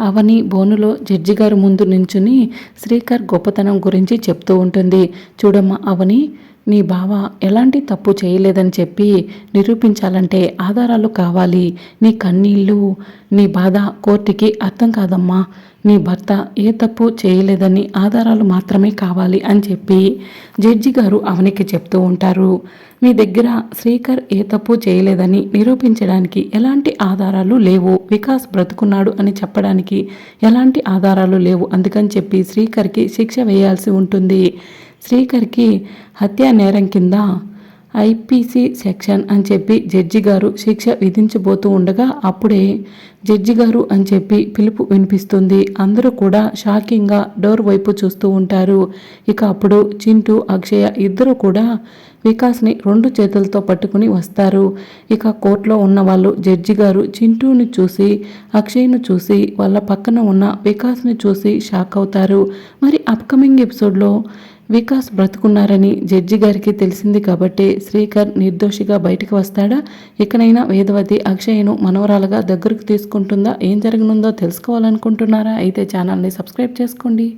అవని బోనులో జడ్జి గారు ముందు నించుని శ్రీకర్ గొప్పతనం గురించి చెప్తూ ఉంటుంది. చూడమ్మా అవని నీ బావ ఎలాంటి తప్పు చేయలేదని చెప్పి నిరూపించాలంటే ఆధారాలు కావాలి. నీ కన్నీళ్ళు నీ బాధ కోర్టుకి అర్థం కాదమ్మా. నీ భర్త ఏ తప్పు చేయలేదని ఆధారాలు మాత్రమే కావాలి అని చెప్పి జడ్జి గారు అవనికి చెప్తూ ఉంటారు. మీ దగ్గర శ్రీకర్ ఏ తప్పు చేయలేదని నిరూపించడానికి ఎలాంటి ఆధారాలు లేవు. వికాస్ బ్రతుకున్నాడు అని చెప్పడానికి ఎలాంటి ఆధారాలు లేవు. అందుకని చెప్పి శ్రీకర్కి శిక్ష వేయాల్సి ఉంటుంది. శ్రీకర్కి హత్యా నేరం కింద ఐపీసీ సెక్షన్ అని చెప్పి జడ్జి గారు శిక్ష విధించబోతూ ఉండగా అప్పుడే జడ్జి గారు అని చెప్పి పిలుపు వినిపిస్తుంది. అందరూ కూడా షాకింగ్గా డోర్ వైపు చూస్తూ ఉంటారు. ఇక అప్పుడు చింటూ అక్షయ ఇద్దరు కూడా వికాస్ని రెండు చేతులతో పట్టుకుని వస్తారు. ఇక కోర్టులో ఉన్న వాళ్ళు జడ్జి గారు చింటూని చూసి అక్షయ్ను చూసి వాళ్ళ పక్కన ఉన్న వికాస్ని చూసి షాక్ అవుతారు. మరి అప్కమింగ్ ఎపిసోడ్లో వికాస్ బ్రతుకున్నారని జడ్జి గారికి తెలిసింది కాబట్టే శ్రీకర్ నిర్దోషిగా బయటకు వస్తాడా? ఇకనైనా వేదవతి అక్షయ్ను మనవరాలుగా దగ్గరకు తీసుకుంటుందా? ఏం జరగనుందో తెలుసుకోవాలనుకుంటున్నారా? అయితే ఛానల్ని సబ్స్క్రైబ్ చేసుకోండి.